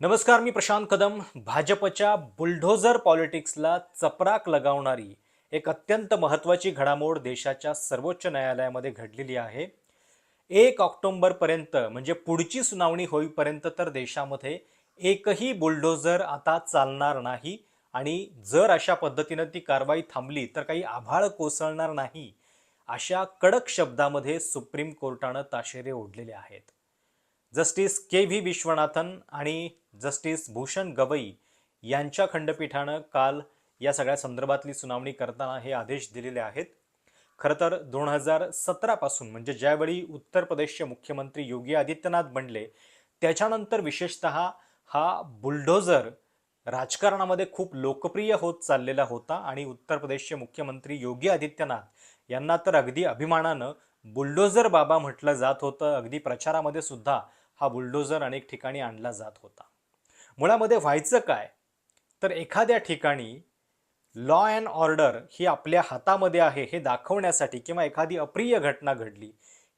नमस्कार मी प्रशांत कदम. भाजपच्या बुलढोझर पॉलिटिक्सला चपराक लगावणारी एक अत्यंत महत्त्वाची घडामोड देशाच्या सर्वोच्च न्यायालयामध्ये घडलेली आहे. एक ऑक्टोंबरपर्यंत म्हणजे पुढची सुनावणी होईपर्यंत तर देशामध्ये एकही बुलडोझर आता चालणार नाही आणि जर अशा पद्धतीनं ती कारवाई थांबली तर काही आभाळ कोसळणार नाही अशा कडक शब्दामध्ये सुप्रीम कोर्टानं ताशेरे ओढलेले आहेत. जस्टिस के व्ही विश्वनाथन आणि जस्टिस भूषण गवई यांच्या खंडपीठानं काल या सगळ्या संदर्भातली सुनावणी करताना हे आदेश दिलेले आहेत. खरं तर दोन हजार सतरापासून म्हणजे ज्यावेळी उत्तर प्रदेशचे मुख्यमंत्री योगी आदित्यनाथ बनले त्याच्यानंतर विशेषतः हा बुलडोझर राजकारणामध्ये खूप लोकप्रिय होत चाललेला होता आणि उत्तर प्रदेशचे मुख्यमंत्री योगी आदित्यनाथ यांना तर अगदी अभिमानानं बुलडोझर बाबा म्हटलं जात होतं. अगदी प्रचारामध्ये सुद्धा हा बुलडोझर अनेक ठिकाणी आणला जात होता. मुळामध्ये व्हायचं काय? तर एखाद्या ठिकाणी लॉ अँड ऑर्डर ही आपल्या हातामध्ये आहे हे दाखवण्यासाठी किंवा एखादी अप्रिय घटना घडली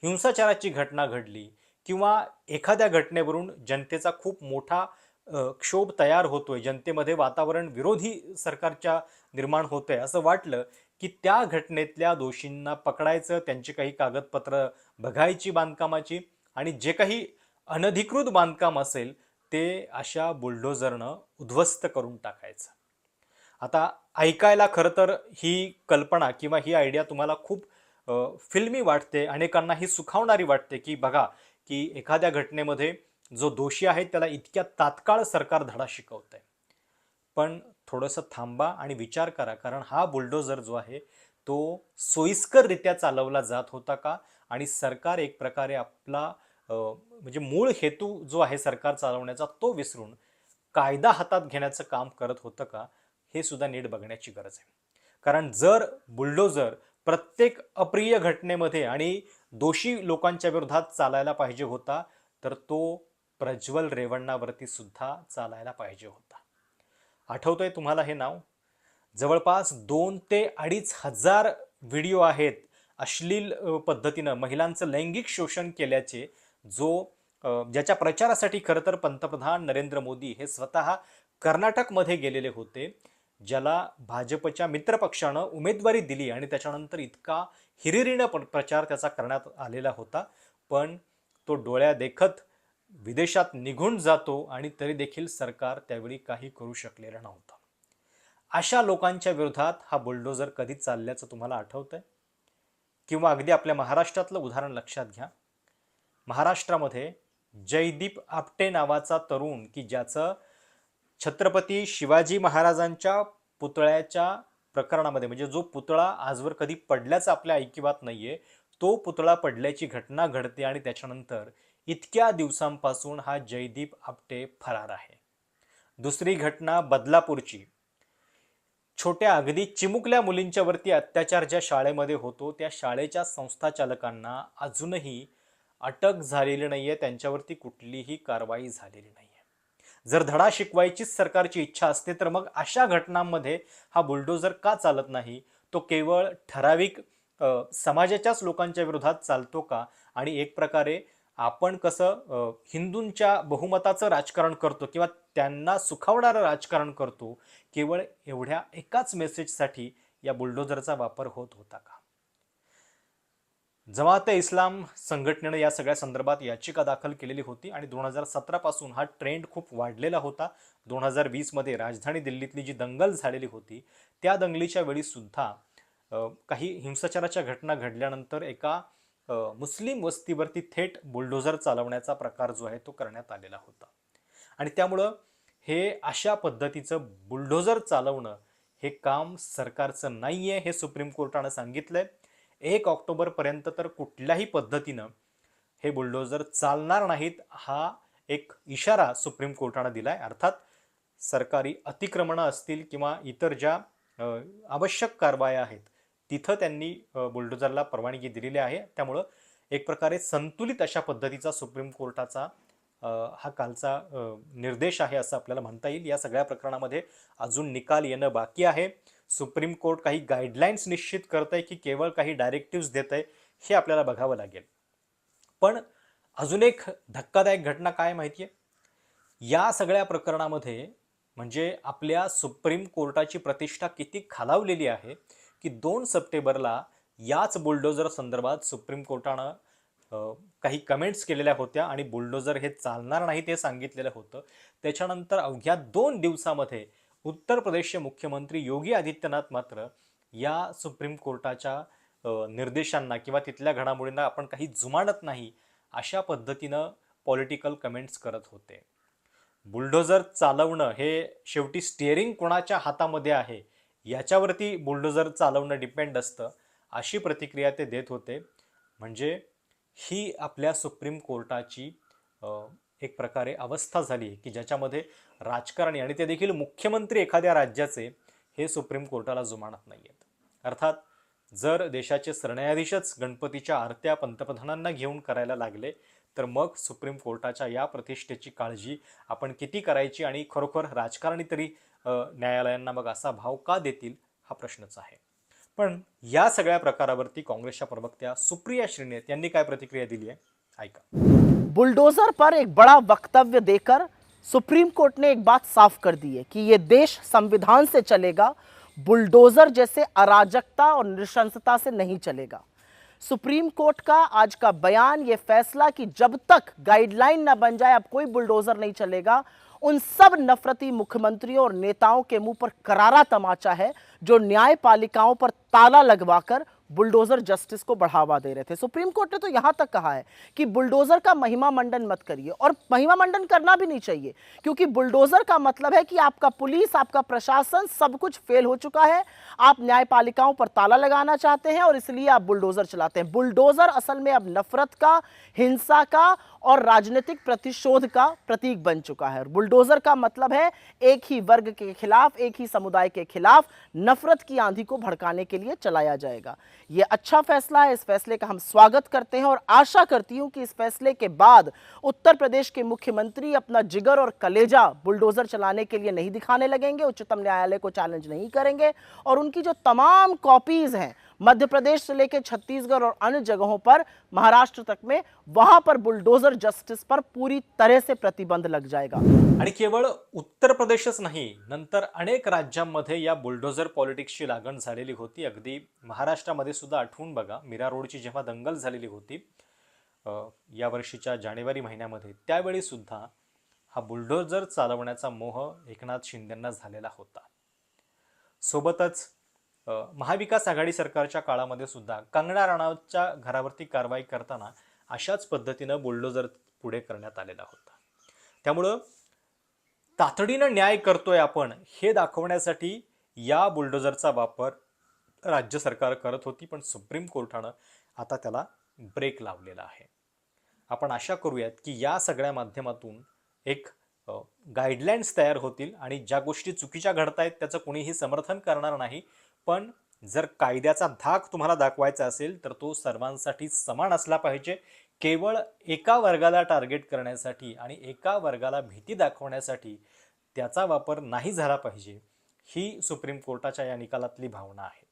हिंसाचाराची घटना घडली किंवा एखाद्या घटनेवरून जनतेचा खूप मोठा क्षोभ तयार होतोय जनतेमध्ये वातावरण विरोधी सरकारच्या निर्माण होतंय असं वाटलं की त्या घटनेतल्या दोषींना पकडायचं त्यांची काही कागदपत्र बघायची बांधकामाची आणि जे काही अनधिकृत बांधकाम असेल ते अशा बुलडोझरनं उद्ध्वस्त करून टाकायचं. आता ऐकायला खरं तर ही कल्पना किंवा ही आयडिया तुम्हाला खूप फिल्मी वाटते अनेकांना ही सुखावणारी वाटते की बघा की एखाद्या घटनेमध्ये जो दोषी आहे त्याला इतक्या तात्काळ सरकार धडा शिकवत आहे पण थोडंसं थांबा आणि विचार करा कारण हा बुलडोझर जो आहे तो सोयीस्कररित्या चालवला जात होता का? आणि सरकार एक प्रकारे आपला म्हणजे मूळ हेतू जो आहे सरकार चालवण्याचा तो विसरून कायदा हातात घेण्याचं काम करत होतं का हे सुद्धा नीट बघण्याची गरज आहे. कारण जर बुलडोजर प्रत्येक अप्रिय घटनेमध्ये आणि दोषी लोकांच्या विरोधात चालायला पाहिजे होता तर तो प्रज्वल रेवण्णावरती सुद्धा चालायला पाहिजे होता. आठवतंय तुम्हाला हे नाव? जवळपास दोन ते अडीच हजार व्हिडिओ आहेत अश्लील पद्धतीनं महिलांचं लैंगिक शोषण केल्याचे जो ज्याच्या प्रचारासाठी खरं तर पंतप्रधान नरेंद्र मोदी हे स्वतः कर्नाटकमध्ये गेलेले होते ज्याला भाजपच्या मित्रपक्षानं उमेदवारी दिली आणि त्याच्यानंतर इतका हिरिरीनं प्रचार त्याचा करण्यात आलेला होता. पण तो डोळ्या देखत विदेशात निघून जातो आणि तरी देखील सरकार त्यावेळी काही करू शकलेलं नव्हतं. अशा लोकांच्या विरोधात हा बुलडोझर कधी चालल्याचं तुम्हाला आठवतंय? किंवा अगदी आपल्या महाराष्ट्रातलं उदाहरण लक्षात घ्या. महाराष्ट्रामध्ये जयदीप आपटे नावाचा तरुण की ज्याचं छत्रपती शिवाजी महाराजांच्या पुतळ्याच्या प्रकरणामध्ये म्हणजे जो पुतळा आजवर कधी पडल्याचा आपल्या ऐकिवात नाहीये तो पुतळा पडल्याची घटना घडते आणि त्याच्यानंतर इतक्या दिवसांपासून हा जयदीप आपटे फरार आहे. दुसरी घटना बदलापूरची. छोट्या अगदी चिमुकल्या मुलींच्यावरती अत्याचार ज्या शाळेमध्ये होतो त्या शाळेच्या संस्थाचालकांना अजूनही अटक झालेली नाही आहे त्यांच्यावरती कुठलीही कारवाई झालेली नाही आहे जर धडा शिकवायचीच सरकारची इच्छा असते तर मग अशा घटनांमध्ये हा बुलडोजर का चालत नाही? तो केवळ ठराविक समाजाच्याच लोकांच्या विरोधात चालतो का? आणि एक प्रकारे आपण कसं हिंदूंच्या बहुमताचं राजकारण करतो किंवा त्यांना सुखावणारं राजकारण करतो केवळ एवढ्या एकाच मेसेजसाठी या बुलडोझरचा वापर होत होता का? जमाते इस्लाम संघटनेनं या सगळ्या संदर्भात याचिका दाखल केलेली होती आणि दोन हजार सतरापासून हा ट्रेंड खूप वाढलेला होता. दोन हजार वीसमध्ये राजधानी दिल्लीतली जी दंगल झालेली होती त्या दंगलीच्या वेळीसुद्धा काही हिंसाचाराच्या घटना घडल्यानंतर एका मुस्लिम वस्तीवरती थेट बुलडोझर चालवण्याचा प्रकार जो आहे तो करण्यात आलेला होता. आणि त्यामुळं हे अशा पद्धतीचं बुलडोझर चालवणं हे काम सरकारचं नाही आहे हे सुप्रीम कोर्टानं सांगितलं आहे एक ऑक्टोबरपर्यंत तर कुठल्याही पद्धतीनं हे बुलडोजर चालणार नाहीत हा एक इशारा सुप्रीम कोर्टानं दिला आहे अर्थात सरकारी अतिक्रमणं असतील किंवा इतर ज्या आवश्यक कारवाया आहेत तिथं त्यांनी बुलडोजरला परवानगी दिलेली आहे. त्यामुळं एक प्रकारे संतुलित अशा पद्धतीचा सुप्रीम कोर्टाचा हा कालचा निर्देश आहे असं आपल्याला म्हणता येईल. या सगळ्या प्रकरणामध्ये अजून निकाल येणं बाकी आहे. सुप्रीम कोर्ट काही गाईडलाईन्स निश्चित करत आहे की केवळ काही डायरेक्टिव्स देत आहे हे आपल्याला बघावं लागेल. पण अजून एक धक्कादायक घटना काय माहिती आहे या सगळ्या प्रकरणामध्ये म्हणजे आपल्या सुप्रीम कोर्टाची प्रतिष्ठा किती खालावलेली आहे की दोन सप्टेंबरला याच बुलडोजर संदर्भात सुप्रीम कोर्टानं काही कमेंट्स केलेल्या होत्या आणि बुलडोजर हे चालणार नाही ते सांगितलेलं होतं. त्याच्यानंतर अवघ्या दोन दिवसामध्ये उत्तर प्रदेशचे मुख्यमंत्री योगी आदित्यनाथ मात्र या सुप्रीम कोर्टाच्या निर्देशांना किंवा तिथल्या घडामोडींना आपण काही जुमानत नाही अशा पद्धतीनं पॉलिटिकल कमेंट्स करत होते. बुलडोझर चालवणं हे शेवटी स्टिअरिंग कोणाच्या हातामध्ये आहे? याच्यावरती बुलडोझर चालवणं डिपेंड असतं अशी प्रतिक्रिया ते देत होते. म्हणजे ही आपल्या सुप्रीम कोर्टाची एक प्रकारे अवस्था झाली की ज्याच्यामध्ये राजकारणी आणि ते देखील मुख्यमंत्री एखाद्या राज्याचे हे सुप्रीम कोर्टाला जुमानत नाही आहेत. अर्थात जर देशाचे सरन्यायाधीशच गणपतीच्या आरत्या पंतप्रधानांना घेऊन करायला लागले तर मग सुप्रीम कोर्टाच्या या प्रतिष्ठेची काळजी आपण किती करायची आणि खरोखर राजकारणी तरी न्यायालयांना मग असा भाव का देतील हा प्रश्नच आहे. पण या सगळ्या प्रकारावरती काँग्रेसच्या प्रवक्त्या सुप्रिया श्रीनेत यांनी काय प्रतिक्रिया दिली आहे? ऐका. बुलडोजर पर एक बड़ा वक्तव्य देकर सुप्रीम कोर्ट ने एक बात साफ़ कर दी है कि ये देश संविधान से चलेगा, बुलडोजर जैसे अराजकता और नृशंसता से नहीं चलेगा। सुप्रीम कोर्ट का आज का बयान, ये फैसला कि जब तक गाइडलाइन ना बन जाए, अब कोई बुलडोजर नहीं चलेगा, उन सब नफरती मुख्यमंत्रियों और नेताओं के मुँह पर करारा तमाचा है जो न्यायपालिकाओं पर ताला लगवाकर बुलडोजर जस्टिस को बढ़ावा दे रहे थे। सुप्रीम कोर्ट ने तो यहाँ तक कहा है कि बुलडोजर का महिमा मंडन मत करिए और महिमा मंडन करना भी नहीं चाहिए, क्योंकि बुलडोजर का मतलब है कि आपका पुलिस, आपका प्रशासन सब कुछ फेल हो चुका है। आप न्यायपालिकाओं पर ताला लगाना चाहते हैं और इसलिए आप बुलडोजर चलाते हैं। बुलडोजर असल में अब नफरत का, हिंसा का और राजनीतिक प्रतिशोध का प्रतीक बन चुका है। बुलडोजर का मतलब है, एक ही वर्ग के खिलाफ, एक ही समुदाय के खिलाफ नफरत की आंधी को भड़काने के लिए चलाया जाएगा। ये अच्छा फैसला है। इस फैसले का हम स्वागत करते हैं और आशा करती हूँ कि इस फैसले के बाद उत्तर प्रदेश के मुख्यमंत्री अपना जिगर और कलेजा बुलडोजर चलाने के लिए नहीं दिखाने लगेंगे। उच्चतम न्यायालय को चैलेंज नहीं करेंगे। और उनकी जो तमाम कॉपीज हैं मध्य प्रदेश से लेकर छत्तीसगढ़ और अन्य जगहों पर महाराष्ट्र तक में वहां पर बुलडोजर जस्टिस पर पूरी तरह से प्रतिबंध लग जाएगा। आणि केवळ उत्तर प्रदेशच नाही नंतर अनेक राज्यांमध्ये या बुलडोझर पॉलिटिक्सची लागण झालेली होती. अगदी महाराष्ट्रामध्ये सुद्धा आठवून बघा मीरा रोडची जेव्हा दंगल झालेली होती या वर्षीच्या जानेवारी महिन्यामध्ये त्यावेळी सुद्धा हा बुलडोझर चालवण्याचा मोह एकनाथ शिंदेंना झालेला होता. सोबतच महाविकास आघाडी सरकारच्या काळामध्ये सुद्धा कंगना राणावतच्या घरावरती कारवाई करताना अशाच पद्धतीनं बुलडोजर पुढे करण्यात आलेला होता. त्यामुळं तातडीनं न्याय करतोय आपण हे दाखवण्यासाठी या बुलडोजरचा वापर राज्य सरकार करत होती पण सुप्रीम कोर्टानं आता त्याला ब्रेक लावलेला आहे. आपण आशा करूयात की या सगळ्या माध्यमातून एक गाईडलाईन्स तयार होतील आणि ज्या गोष्टी चुकीच्या घडतायत त्याचं कुणीही समर्थन करणार नाही पण जर कायद्याचा धाक तुम्हाला दाखवायचा असेल तर तो सर्वांसाठी समान असला पाहिजे. केवळ एका वर्गाला टार्गेट करण्यासाठी आणि एका वर्गाला भीती दाखवण्यासाठी त्याचा वापर नाही झाला पाहिजे ही सुप्रीम कोर्टाच्या या निकालातली भावना आहे.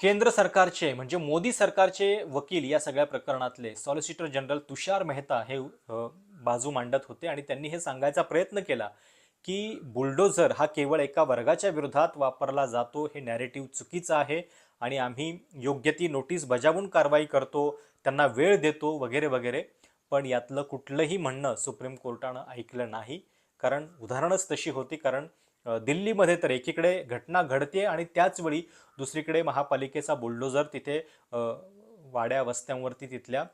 केंद्र सरकारचे म्हणजे मोदी सरकारचे वकील या सगळ्या प्रकरणातले सॉलिसिटर जनरल तुषार मेहता हे बाजू मांडत होते आणि त्यांनी हे सांगायचा प्रयत्न केला की बुलडोझर हा केवळ एका वर्गाच्या विरोधात वापरला जातो हे नॅरेटिव्ह चुकीचं आहे आणि आम्ही योग्य ती नोटीस बजावून कारवाई करतो त्यांना वेळ देतो वगैरे वगैरे. पण यातलं कुठलंही म्हणणं सुप्रीम कोर्टानं ऐकलं नाही. कारण उदाहरणच तशी होती कारण दिल्लीमध्ये तर एकीकडे घटना घडते आणि त्याचवेळी दुसरीकडे महापालिकेचा बुलडोझर तिथे वाड्या वस्त्यांवरती तिथल्या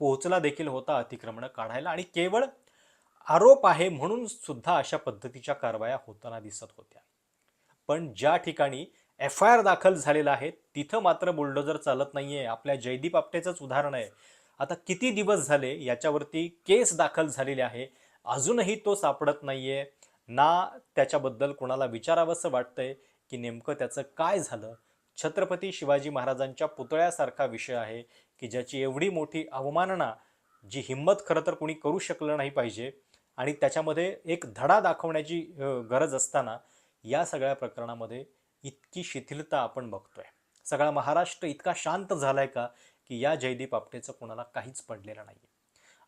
पोहोचला देखील होता अतिक्रमणं काढायला. आणि केवळ आरोप आहे म्हणून सुद्धा अशा पद्धतीच्या कारवाया होताना दिसत होत्या. पण ज्या ठिकाणी एफ आय आर दाखल झालेला आहे तिथं मात्र बुलडोजर चालत नाहीये. आपल्या जयदीप आपटेचंच उदाहरण आहे. आता किती दिवस झाले याच्यावरती केस दाखल झालेली आहे. अजूनही तो सापडत नाहीये. ना त्याच्याबद्दल कोणाला विचारावंसं वाटतंय की नेमकं त्याचं काय झालं? छत्रपती शिवाजी महाराजांच्या पुतळ्यासारखा विषय आहे की ज्याची एवढी मोठी अवमानना जी हिंमत खरं तर कोणी करू शकलं नाही पाहिजे आणि त्याच्यामध्ये एक धडा दाखवण्याची गरज असताना या सगळ्या प्रकरणामध्ये इतकी शिथिलता आपण बघतोय. सगळा महाराष्ट्र इतका शांत झालाय का की या जयदीप आपटेचं कोणाला काहीच पडलेलं नाही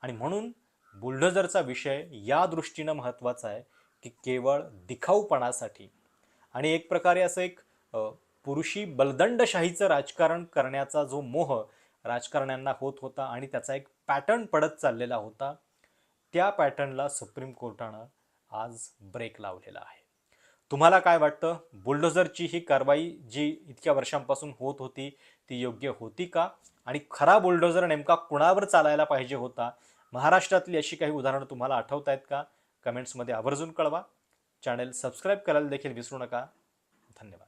आणि म्हणून बुलडोझरचा विषय या दृष्टीनं महत्त्वाचा आहे की केवळ दिखाऊपणासाठी. आणि एक प्रकारे असं एक पुरुषी बलदंडशाहीचं राजकारण करण्याचा जो मोह राजकारण्यांना होत होता आणि त्याचा एक पॅटर्न पडत चाललेला होता त्या पॅटर्नला सुप्रीम कोर्टानं आज ब्रेक लावलेला आहे. तुम्हाला काय वाटतं? बुलडोझरची ही कारवाई जी इतक्या वर्षांपासून होत होती ती योग्य होती का? आणि खरा बुलडोझर नेमका कुणावर चालायला पाहिजे होता? महाराष्ट्रातली अशी काही उदाहरणं तुम्हाला आठवत आहेत का? कमेंट्समध्ये आवर्जून कळवा. चॅनेल सबस्क्राईब करायला देखील विसरू नका. धन्यवाद.